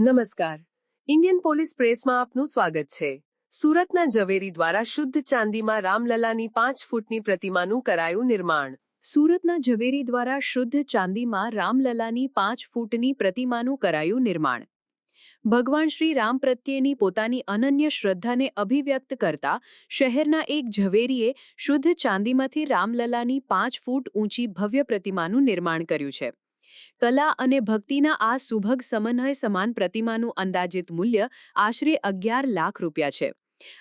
નમસ્કાર. Indian police પ્રેસમાં આપનું સ્વાગત છે. સુરતના ઝવેરી દ્વારા શુદ્ધ ચાંદીમાં રામલલાની પાંચ ફૂટની પ્રતિમાનું કરાયું નિર્માણ. સુરતના ઝવેરી દ્વારા શુદ્ધ ચાંદીમાં રામલલાની પાંચ ફૂટની પ્રતિમાનું કરાયું નિર્માણ. ભગવાન શ્રી રામ પ્રત્યેની પોતાની અનન્ય શ્રદ્ધાને અભિવ્યક્ત કરતા શહેરના એક ઝવેરીએ શુદ્ધ ચાંદીમાંથી રામલલાની પાંચ ફૂટ ઊંચી ભવ્ય પ્રતિમાનું નિર્માણ કર્યું છે. કલા અને ભક્તિના આ સુભગ સમન્વય સમાન પ્રતિમાનું અંદાજિત મૂલ્ય આશરે અગિયાર લાખ રૂપિયા છે.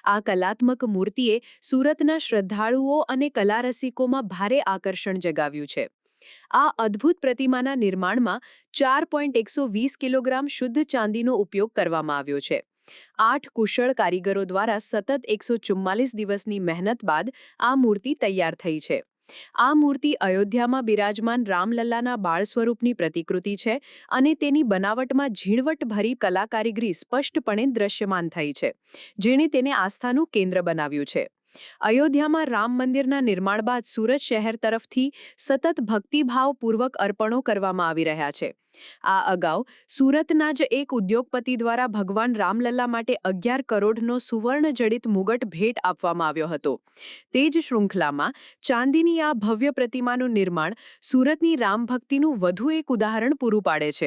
આ કલાત્મક મૂર્તિએ સુરતના શ્રદ્ધાળુઓ અને કલારસિકોમાં ભારે આકર્ષણ જગાવ્યું છે. આ અદ્ભુત પ્રતિમાના નિર્માણમાં ચાર કિલોગ્રામ શુદ્ધ ચાંદીનો ઉપયોગ કરવામાં આવ્યો છે. આઠ કુશળ કારીગરો દ્વારા સતત એકસો દિવસની મહેનત બાદ આ મૂર્તિ તૈયાર થઈ છે. આ મૂર્તિ અયોધ્યામાં બિરાજમાન રામલલ્લાના બાળ સ્વરૂપની પ્રતિકૃતિ છે અને તેની બનાવટમાં ઝીણવટભરી કલાકારીગરી સ્પષ્ટપણે દ્રશ્યમાન થઈ છે, જેણે તેને આસ્થાનું કેન્દ્ર બનાવ્યું છે. અયોધ્યામાં રામ મંદિરના નિર્માણ બાદ સુરત શહેર તરફથી સતત ભક્તિભાવપૂર્વક અર્પણો કરવામાં આવી રહ્યા છે. આ અગાઉ સુરતના જ એક ઉદ્યોગપતિ દ્વારા ભગવાન રામલલ્લા માટે અગિયાર કરોડનો સુવર્ણ જડિત મુગટ ભેટ આપવામાં આવ્યો હતો. તે જ શૃંખલામાં ચાંદીની આ ભવ્ય પ્રતિમાનું નિર્માણ સુરતની રામભક્તિનું વધુ એક ઉદાહરણ પૂરું પાડે છે.